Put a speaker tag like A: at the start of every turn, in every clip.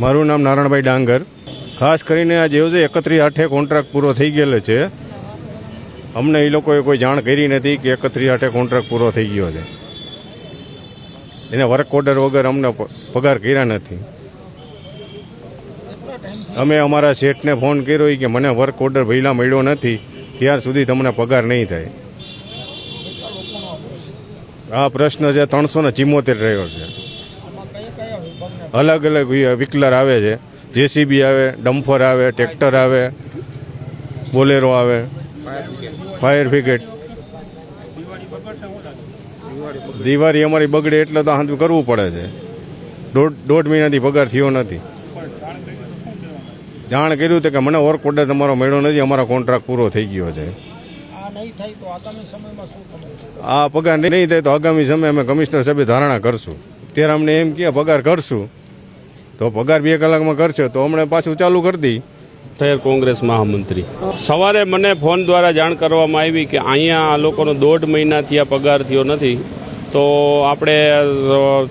A: મારું નામ નારાયણભાઈ ડાંગર. ખાસ કરીને આ જેવો છે, એકત્રીસ આઠે કોન્ટ્રાક્ટ પૂરો થઈ ગયેલો છે. અમને એ લોકોએ કોઈ જાણ કરી નથી કે એકત્રીસ આઠે કોન્ટ્રાક્ટ પૂરો થઈ ગયો છે. એને વર્ક ઓર્ડર વગર અમને પગાર કર્યા નથી. અમે અમારા શેઠને ફોન કર્યો કે મને વર્ક ઓર્ડર પહેલાં મળ્યો નથી, ત્યાર સુધી તમને પગાર નહીં થાય. આ પ્રશ્ન છે, ત્રણસો ને રહ્યો છે. અલગ અલગ વ્હીકલર આવે છે. જેસીબી આવે, ડમ્ફર આવે, ટ્રેક્ટર આવે, બોલેરો આવે, ફાયર બ્રિગેડ. દિવાળી અમારી બગડે એટલે તો હાંધું કરવું પડે છે. દોઢ દોઢ મહિનાથી પગાર થયો નથી. જાણ કર્યું હતું કે મને વર્ક ઓર્ડર તમારો મળ્યો નથી, અમારો કોન્ટ્રાક્ટ પૂરો થઈ ગયો છે.
B: આ
A: પગાર નહીં થાય તો આગામી સમયે અમે કમિશનર સાહેબે ધારણા કરશું. ત્યારે અમને એમ કે પગાર કરશું. તો પગાર બે કલાકમાં કરશો, તો હમણે પાછું ચાલુ કરી દઈ
C: થયેલ કોંગ્રેસ મહામંત્રી. સવારે મને ફોન દ્વારા જાણ કરવામાં આવી કે અહીંયા આ લોકોનો દોઢ મહિનાથી આ પગાર થયો નથી. તો આપણે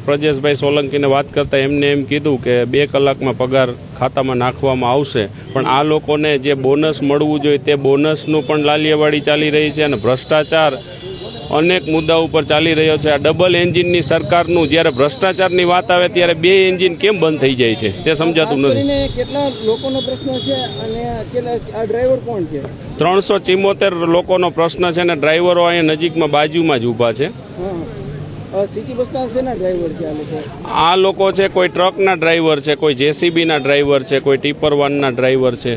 C: પ્રજેશભાઈ સોલંકીને વાત કરતાં એમને એમ કીધું કે બે કલાકમાં પગાર ખાતામાં નાખવામાં આવશે. પણ આ લોકોને જે બોનસ મળવું જોઈએ તે બોનસનું પણ લાલિયાવાડી ચાલી રહી છે અને ભ્રષ્ટાચાર અનેક મુદ્દા ઉપર ચાલી રહ્યો છે. આ ડબલ એન્જિનની સરકારનું જ્યારે ભ્રષ્ટાચારની વાત આવે ત્યારે બે એન્જિન કેમ બંધ થઈ જાય છે? તે સમજાતું નથી.
D: કેટલા લોકોનો પ્રશ્ન છે અને આ ડ્રાઈવર કોણ છે?
C: ત્રણસો ચિમ્મોતેર લોકોનો પ્રશ્ન છે ને ડ્રાઈવરો અહીંયા નજીકમાં બાજુમાં જ ઊભા છે.
D: આ લોકો?
C: છે કોઈ ટ્રકના ડ્રાઈવર છે કોઈ જેસીબીના ડ્રાઈવર છે કોઈ ટીપર વાનના ડ્રાઈવર છે.